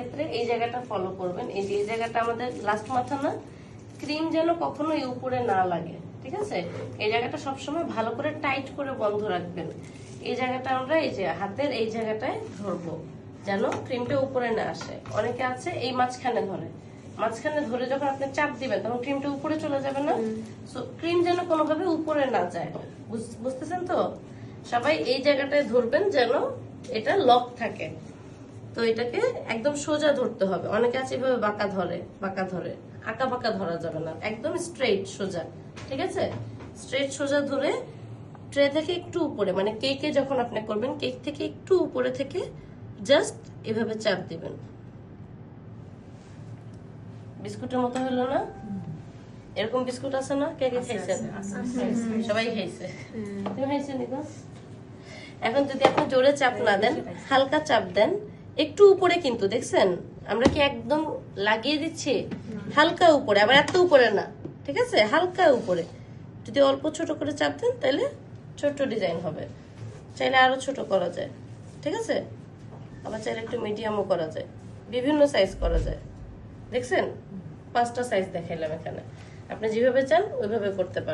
ক্ষেত্রে এই জায়গাটা ফলো করবেন। এই যে এই জায়গাটা আমাদের লাস্ট মাথা না ক্রিম যেন কখনো এই উপরে না লাগে ঠিক আছে? এই জায়গাটা সবসময় ভালো করে টাইট করে বন্ধ রাখবেন। এই জায়গাটা আমরা এই যে হাতের এই জায়গাটায় ধরবো যেন ক্রিমটা উপরে না আসে। অনেকে আছে এই মাঝখানে ধরে। মাঝখানে ধরে যখন আপনি চাপ দিবেন তখন ক্রিমটা উপরে চলে যাবে না? সো ক্রিম যেন কোনোভাবে উপরে না যায়। বুঝ- বুঝতেছেন তো? সবাই এই জায়গাটায় ধরবেন যেন এটা লক থাকে। তো এটাকে একদম সোজা ধরতে হবে। অনেকে আছে এভাবে বাঁকা ধরে বাঁকা ধরে। আঁকা বাঁকা ধরা যাবে না। একদম স্ট্রেট সোজা ঠিক আছে? স্ট্রেট সোজা ধরে ট্রে থেকে একটু উপরে মানে কেকে যখন আপনি করবেন কেক থেকে একটু উপরে থেকে জাস্ট এভাবে চাপ দিবেন। বিস্কুটের মতো হলো না? এরকম বিস্কুট আছে না? কে কে খাইছেন সবাই খাইছে তুমি খাইছো নিকো? এখন যদি আপনি জোরে চাপ না দেন হালকা চাপ দেন একটু উপরে কিন্তু দেখছেন? আমরা কি একদম লাগিয়ে দিচ্ছি? হালকা উপরে আবার এত উপরে না ঠিক আছে? হালকা উপরে। যদি অল্প ছোট করে চাপ দেন তাহলে ছোট ডিজাইন হবে। চাইলে আরও ছোট করা যায় ঠিক আছে? আবার চাইলে একটু মিডিয়ামও করা যায়। বিভিন্ন সাইজ করা যায়। দেখছেন? পাঁচটা সাইজ দেখাইলাম এখানে। আপনি যেভাবে চান ওইভাবে করতে পারেন।